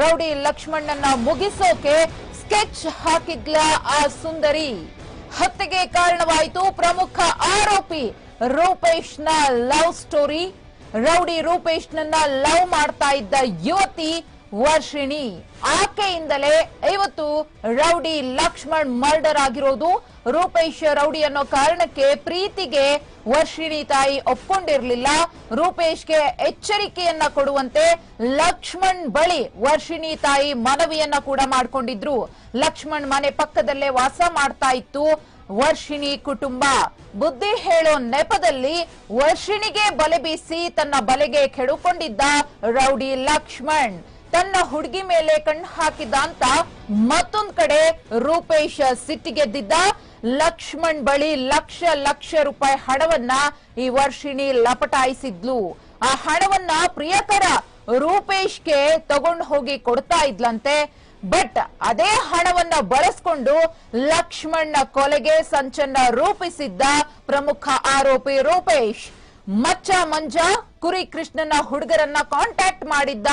Rowdy ಲಕ್ಷ್ಮಣ್ಣನ ಮುಗಿಸೋಕೆ sketch ಹಾಕಿದ್ಲ ಆ ಸುಂದರಿ. ಹತ್ಯೆಗೆ ಕಾರಣವಾಯಿತು ಪ್ರಮುಖ ಆರೋಪಿ ರೂಪೇಶ್ನ ಲವ್ ಸ್ಟೋರಿ. ರೌಡಿ ರೂಪೇಶ್ನನ್ನ ಲವ್ ಮಾಡ್ತಾ ಇದ್ದ ಯುವತಿ ವರ್ಷಿಣಿ. ಆಕೆಯಿಂದಲೇ ಇವತ್ತು ರೌಡಿ ಲಕ್ಷ್ಮಣ್ ಮರ್ಡರ್ ಆಗಿರೋದು ರೂಪೇಶ್ ರೌಡಿ ಅನ್ನೋ ಕಾರಣಕ್ಕೆ ಪ್ರೀತಿಗೆ ವರ್ಷಿಣಿ ತಾಯಿ ಒಪ್ಕೊಂಡಿರ್ಲಿಲ್ಲ. ರೂಪೇಶ್ಗೆ ಎಚ್ಚರಿಕೆಯನ್ನ ಕೊಡುವಂತೆ ಲಕ್ಷ್ಮಣ್ ಬಳಿ ವರ್ಷಿಣಿ ತಾಯಿ ಮನವಿಯನ್ನ ಕೂಡ ಮಾಡ್ಕೊಂಡಿದ್ರು. ಲಕ್ಷ್ಮಣ್ ಮನೆ ಪಕ್ಕದಲ್ಲೇ ವಾಸ ಮಾಡ್ತಾ ಇತ್ತು. ವರ್ಷಿಣಿ ಕುಟುಂಬ. ಬುದ್ಧಿ ಹೇಳೋ ನೆಪದಲ್ಲಿ ವರ್ಷಿಣಿಗೆ ಬಲೆ ಬೀಸಿ ತನ್ನ ಬಲೆಗೆ ಕೆಡುಕೊಂಡಿದ್ದ ರೌಡಿ ಲಕ್ಷ್ಮಣ್. ತನ್ನ ಹುಡುಗಿ ಮೇಲೆ ಕಣ್ಣು ಹಾಕಿದ ಅಂತ ಮತ್ತೊಂದ್ ಕಡೆ ರೂಪೇಶ್ ಸಿಟ್ಟಿಗೆದ್ದಿದ್ದ ಲಕ್ಷ್ಮಣ್ ಬಳಿ ಲಕ್ಷ ಲಕ್ಷ ರೂಪಾಯಿ ಹಣವನ್ನ ಈ ವರ್ಷಿಣಿ ಲಪಟಾಯಿಸಿದ್ಲು. ಆ ಹಣವನ್ನ ಪ್ರಿಯಕರ ರೂಪೇಶ್ಗೆ ತಗೊಂಡು ಹೋಗಿ ಕೊಡ್ತಾ ಇದ್ಲಂತೆ. ಬಟ್ ಅದೇ ಹಣವನ್ನ ಬಳಸ್ಕೊಂಡು ಲಕ್ಷ್ಮಣ್ನ ಕೊಲೆಗೆ ಸಂಚನ್ನ ರೂಪಿಸಿದ್ದ ಪ್ರಮುಖ ಆರೋಪಿ ರೂಪೇಶ್. ಮಚ್ಚ ಮಂಜ ಕುರಿ ಕೃಷ್ಣನ ಹುಡುಗರನ್ನ ಕಾಂಟ್ಯಾಕ್ಟ್ ಮಾಡಿದ್ದ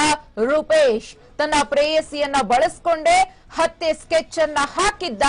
ರೂಪೇಶ್. ತನ್ನ ಪ್ರೇಯಸಿಯನ್ನ ಬಳಸ್ಕೊಂಡೆ ಹತ್ತೆ ಸ್ಕೆಚ್ ಅನ್ನ ಹಾಕಿದ್ದ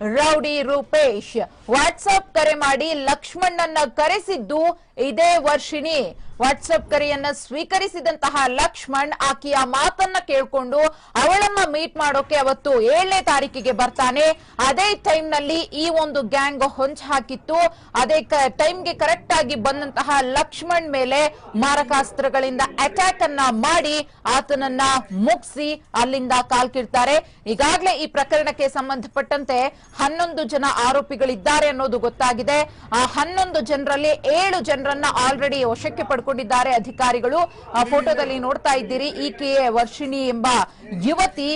ರೌಡಿ ರೂಪೇಶ್. ವಾಟ್ಸಪ್ ಕರೆ ಮಾಡಿ ಲಕ್ಷ್ಮಣ್ಣನ್ನ ಕರೆಸಿದ್ದು ಇದೇ ವರ್ಷಿಣಿ. ವಾಟ್ಸಪ್ ಕರೆಯನ್ನ ಸ್ವೀಕರಿಸಿದಂತಹ ಲಕ್ಷ್ಮಣ್ ಆಕೆಯ ಮಾತನ್ನ ಕೇಳ್ಕೊಂಡು ಅವಳನ್ನ ಮೀಟ್ ಮಾಡೋಕೆ ಅವತ್ತು ಏಳನೇ ತಾರೀಕಿಗೆ ಬರ್ತಾನೆ. ಅದೇ ಟೈಮ್ನಲ್ಲಿ ಈ ಒಂದು ಗ್ಯಾಂಗ್ ಹೊಂಚ ಹಾಕಿತ್ತು. ಅದೇ ಟೈಮ್ಗೆ ಕರೆಕ್ಟ್ ಆಗಿ ಬಂದಂತಹ ಲಕ್ಷ್ಮಣ್ ಮೇಲೆ ಮಾರಕಾಸ್ತ್ರಗಳಿಂದ ಅಟ್ಯಾಕ್ ಅನ್ನ ಮಾಡಿ ಆತನನ್ನ ಮುಗಿಸಿ ಅಲ್ಲಿಂದ ಕಾಲ್ಕಿಡ್ತಾರೆ ಈಗಾಗಲೇ ಈ ಪ್ರಕರಣಕ್ಕೆ ಸಂಬಂಧಪಟ್ಟಂತೆ ಹನ್ನೊಂದು ಜನ ಆರೋಪಿಗಳಿದ್ದಾರೆ ಅನ್ನೋದು ಗೊತ್ತಾಗಿದೆ. ಆ ಹನ್ನೊಂದು ಜನರಲ್ಲಿ ಏಳು ಜನರನ್ನ ಆಲ್ರೆಡಿ ವಶಕ್ಕೆ ಪಡ್ಕೊಂಡಿದ್ದಾರೆ ಅಧಿಕಾರಿಗಳು. ಫೋಟೋದಲ್ಲಿ ನೋಡ್ತಾ ಇದ್ದೀರಿ ಈಕೆಯೇ ವರ್ಷಿಣಿ ಎಂಬ ಯುವತಿ.